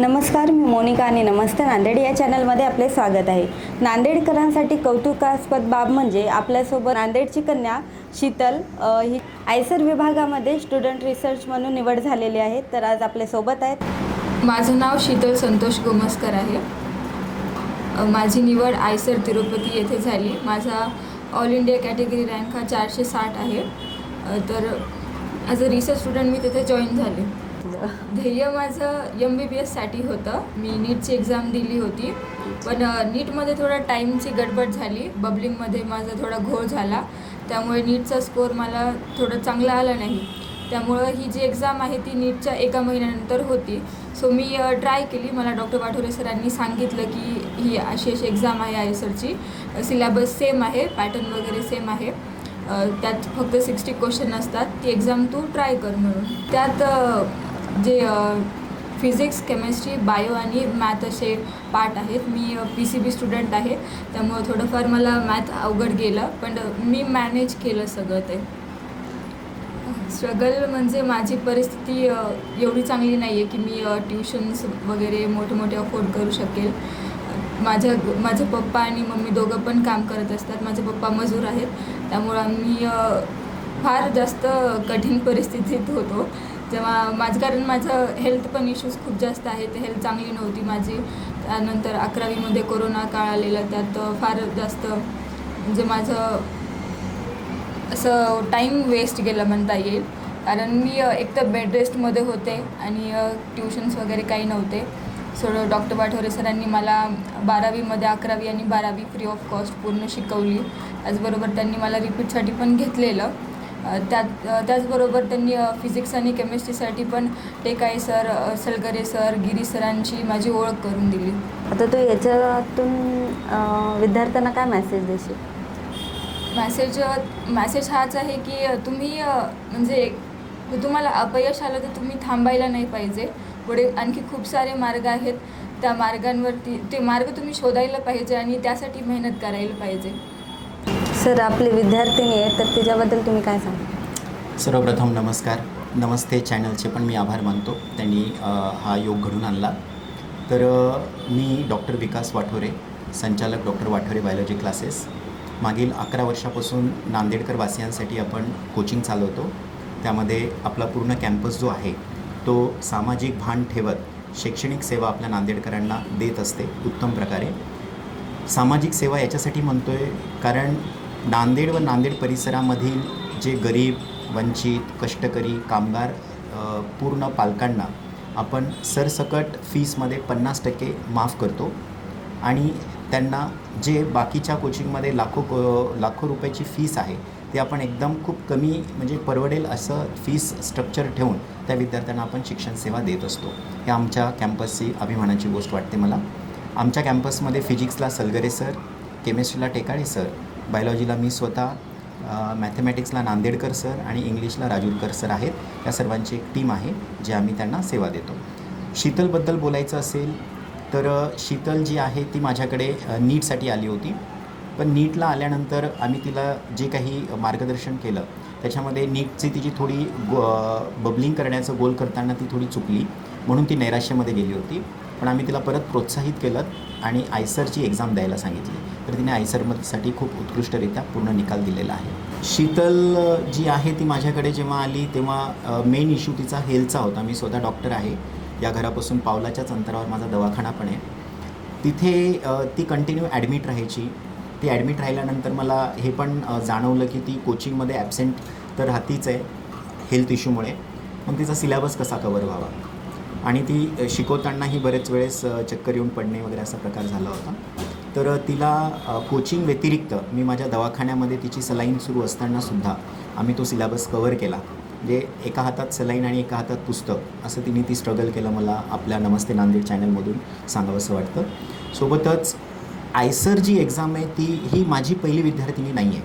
नमस्कार मी मोनिका आणि नमस्ते. नांदेड या चॅनलमध्ये आपले स्वागत आहे. नांदेडकरांसाठी कौतुकास्पद बाब म्हणजे आपल्यासोबत नांदेडची कन्या शीतल ही आयसर विभागामध्ये स्टुडंट रिसर्च म्हणून निवड झालेली आहे. तर आज आपल्यासोबत आहेत. माझं नाव शीतल संतोष गोमस्कर आहे. माझी निवड आयसर तिरुपती येथे झाली. माझा ऑल इंडिया कॅटेगरी रँक हा चारशे साठ आहे. तर ॲज अ रिसर्च स्टुडंट मी तिथे जॉईन झाले. ध्येय माझं एम बी बी एससाठी होतं. मी नीटची एक्झाम दिली होती. पण नीटमध्ये थोडा टाईमची गडबड झाली. बबलिंगमध्ये माझा थोडा घोळ झाला. त्यामुळे नीटचा स्कोअर मला थोडं चांगला आला नाही. त्यामुळं ही जी एक्झाम आहे ती नीटच्या एका महिन्यानंतर होती. सो मी ट्राय केली. मला डॉक्टर पाठोरे सरांनी सांगितलं की ही अशी अशी एक्झाम आहे आय सरची. सिलेबस सेम आहे. पॅटर्न वगैरे सेम आहे. त्यात फक्त सिक्स्टी क्वेश्चन असतात. ती एक्झाम तू ट्राय कर म्हणून. त्यात जे फिजिक्स केमिस्ट्री बायो आणि मॅथ असे पार्ट आहेत. मी पी सी बी स्टुडंट आहे. त्यामुळं थोडंफार मला मॅथ अवघड गेलं पण मी मॅनेज केलं सगळं ते. स्ट्रगल म्हणजे माझी परिस्थिती एवढी चांगली नाही आहे की मी ट्युशन्स वगैरे मोठे मोठे अफोर्ड करू शकेल. माझ्या माझे पप्पा आणि मम्मी दोघं पण काम करत असतात. माझे पप्पा मजूर आहेत. त्यामुळं आम्ही फार जास्त कठीण परिस्थितीत होतो. जेव्हा माझं कारण माझं हेल्थ पण इश्यूज खूप जास्त आहेत. हेल्थ चांगली नव्हती माझी. त्यानंतर अकरावीमध्ये कोरोना काळ आलेला त्यात फार जास्त म्हणजे माझं असं टाईम वेस्ट गेलं म्हणता येईल. कारण मी एक तर बेड रेस्टमध्ये होते आणि ट्युशन्स वगैरे काही नव्हते. सो डॉक्टर पाठोरे सरांनी मला बारावीमध्ये अकरावी आणि बारावी फ्री ऑफ कॉस्ट पूर्ण शिकवली. त्याचबरोबर त्यांनी मला रिपीटसाठी पण घेतलेलं. अ, त्याचबरोबर त्यांनी फिजिक्स आणि केमिस्ट्रीसाठी पण टेकाई सर सलगरे सर गिरी सरांची माझी ओळख करून दिली. आता तू याच्यातून विद्यार्थ्यांना काय मेसेज देशील? मॅसेज मॅसेज हाच आहे की तुम्ही म्हणजे तुम्हाला अपयश आलं तर तुम्ही थांबायला नाही पाहिजे. पुढे आणखी खूप सारे मार्ग आहेत. त्या मार्गांवरती ते मार्ग तुम्ही शोधायला पाहिजे आणि त्यासाठी मेहनत करायला पाहिजे. सर आपली विद्यार्थिनी आहे तर तिच्याबद्दल तुम्ही काय सांगा सर्वप्रथम नमस्कार. नमस्ते चॅनलचे पण मी आभार मानतो. त्यांनी हा योग घडून आणला. तर मी डॉक्टर विकास वाठोरे संचालक डॉक्टर वाठोरे बायोलॉजी क्लासेस. मागील अकरा वर्षापासून नांदेडकर वासियांसाठी आपण कोचिंग चालवतो. त्यामध्ये आपला पूर्ण कॅम्पस जो आहे तो सामाजिक भान ठेवत शैक्षणिक सेवा आपल्या नांदेडकरांना देत असते उत्तम प्रकारे. सामाजिक सेवा याच्यासाठी म्हणतो आहे कारण नांदेड व नांदेड परिसरामधील जे गरीब वंचित कष्टकरी कामगार पूर्ण पालकांना आपण सरसकट फीसमध्ये पन्नास टक्के माफ करतो आणि त्यांना जे बाकीच्या कोचिंगमध्ये लाखो को लाखो रुपयाची फीस आहे ते आपण एकदम खूप कमी म्हणजे परवडेल असं फीस स्ट्रक्चर ठेवून त्या विद्यार्थ्यांना आपण शिक्षण सेवा देत असतो. हे आमच्या कॅम्पसची अभिमानाची गोष्ट वाटते मला. आमच्या कॅम्पसमध्ये फिजिक्सला सलगरे सर केमिस्ट्रीला टेकाळे सर बायोलॉजीला मी स्वतः मॅथमॅटिक्सला नांदेडकर सर आणि इंग्लिशला राजूरकर सर आहेत. या सर्वांची एक टीम आहे जे आम्ही त्यांना सेवा देतो. शीतलबद्दल बोलायचं असेल तर शीतल जी आहे ती माझ्याकडे नीटसाठी आली होती. पण नीटला आल्यानंतर आम्ही तिला जे काही मार्गदर्शन केलं त्याच्यामध्ये नीटची तिची थोडी गो बबलिंग करण्याचं गोल करताना ती थोडी चुकली. म्हणून ती नैराश्यामध्ये गेली होती. पण आम्ही तिला परत प्रोत्साहित केलं आणि आयसरची एक्झाम द्यायला सांगितली. तर तिने आयसरमध्येसाठी खूप उत्कृष्टरित्या पूर्ण निकाल दिलेला आहे. शीतल जी आहे ती माझ्याकडे जेव्हा आली तेव्हा मेन इश्यू तिचा हेल्थचा होता. मी स्वतः डॉक्टर आहे. या घरापासून पावलाच्याच अंतरावर माझा दवाखाना पण आहे. तिथे ती कंटिन्यू ॲडमिट राहायची. ती ॲडमिट राहिल्यानंतर मला हे पण जाणवलं की ती कोचिंगमध्ये ॲबसेंट तर राहतीच आहे हेल्थ इश्यूमुळे मग तिचा सिलेबस कसा कवर व्हावा? आणि ती शिकवतानाही बरेच वेळेस चक्कर येऊन पडणे वगैरे असा प्रकार झाला होता. तर तिला कोचिंग व्यतिरिक्त मी माझ्या दवाखान्यामध्ये तिची सलाईन सुरू असतानासुद्धा आम्ही तो सिलेबस कवर केला. म्हणजे एका हातात सलाईन आणि एका हातात पुस्तक असं तिने ती स्ट्रगल केलं मला आपल्या नमस्ते नांदेड चॅनलमधून सांगावंसं वाटतं. सोबतच आयसर जी एक्झाम आहे ती ही माझी पहिली विद्यार्थिनी नाही आहे.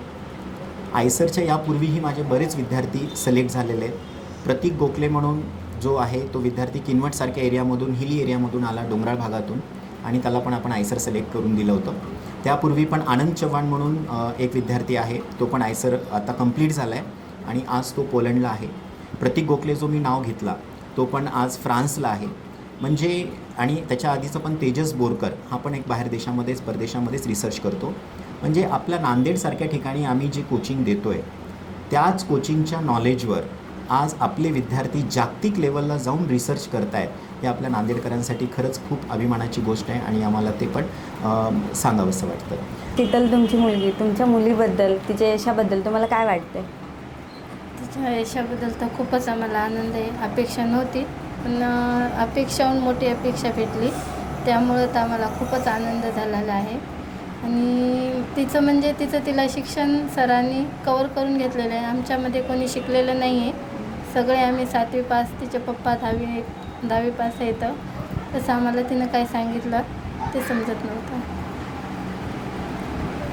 आयसरच्या यापूर्वीही माझे बरेच विद्यार्थी सिलेक्ट झालेले आहेत. प्रतीक गोखले म्हणून जो आहे तो विद्यार्थी किनवटसारख्या एरियामधून हिली एरियामधून आला डोंगराळ भागातून आणि त्याला पण आपण आयसर सिलेक्ट करून दिलं होतं. त्यापूर्वी पण आनंद चव्हाण म्हणून एक विद्यार्थी आहे तो पण आयसर आता कंप्लीट झाला आहे आणि आज तो पोलंडला आहे. प्रतीक गोखले जो मी नाव घेतला तो पण आज फ्रान्सला आहे. म्हणजे आणि त्याच्या आधीचं पण तेजस बोरकर हा पण एक बाहेर देशामध्येच परदेशामध्येच रिसर्च करतो. म्हणजे आपल्या नांदेडसारख्या ठिकाणी आम्ही जे कोचिंग देतो आहे त्याच कोचिंगच्या नॉलेजवर आज आपले विद्यार्थी जागतिक लेवलला जाऊन रिसर्च करतायत. हे आपल्या नांदेडकरांसाठी खरंच खूप अभिमानाची गोष्ट आहे आणि आम्हाला ते पण सांगावंसं वाटतं. शीतल तुमची मुलगी तुमच्या मुलीबद्दल तिच्या यशाबद्दल तुम्हाला काय वाटते तिच्या यशाबद्दल तर खूपच आम्हाला आनंद आहे. अपेक्षा नव्हती पण अपेक्षाहून मोठी अपेक्षा भेटली. त्यामुळं तर आम्हाला खूपच आनंद झालेला आहे. आणि तिचं म्हणजे तिचं तिला शिक्षण सरांनी कवर करून घेतलेलं आहे. आमच्यामध्ये कोणी शिकलेलं नाही आहे सगळे आम्ही सातवी पास तिचे पप्पा दहावी दहावी पास येतं तसं आम्हाला तिनं काय सांगितलं ते समजत नव्हतं.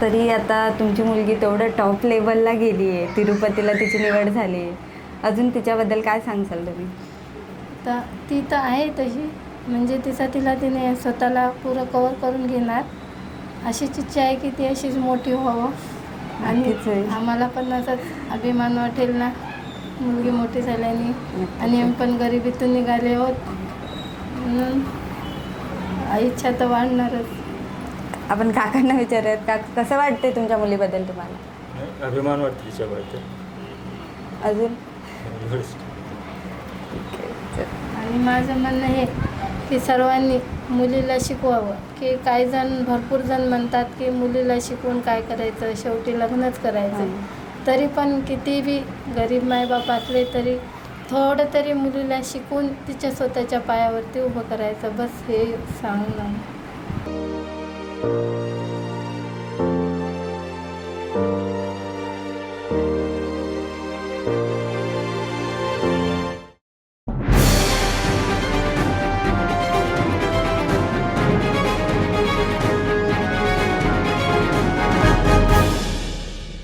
तरी आता तुमची मुलगी तेवढं टॉप लेवलला गेली आहे. तिरुपतीला तिची निवड झाली आहे. अजून तिच्याबद्दल काय सांगसाल तुम्ही? तर ती तर आहे तशी. म्हणजे तिचा तिला तिने स्वतःला पुरं कवर करून घेणार. अशीच इच्छा आहे की ती अशीच मोठी व्हावं. आणि नक्कीच होईल. आम्हाला पण असाच अभिमान वाटेल ना. मुलगी मोठी झाल्याने आणि आम्ही पण गरिबीतून निघाले आहोत. म्हणून इच्छा तर वाढणारच. आपण काकांना विचारूयात का कसं वाटते तुमच्या मुलीबद्दल तुम्हाला? अभिमान वाटतो तिच्याबद्दल अजून? एवढंच. आणि माझं म्हणणं हे की सर्वांनी मुलीला शिकवावं. की काही जण भरपूर जण म्हणतात की मुलीला शिकवून काय करायचं? शेवटी लग्नच करायचं. तरी पण किती बी गरीब मायबाप असले तरी थोडं तरी मुलीला शिकून तिच्या स्वतःच्या पायावरती उभं करायचं बस हे सांगणं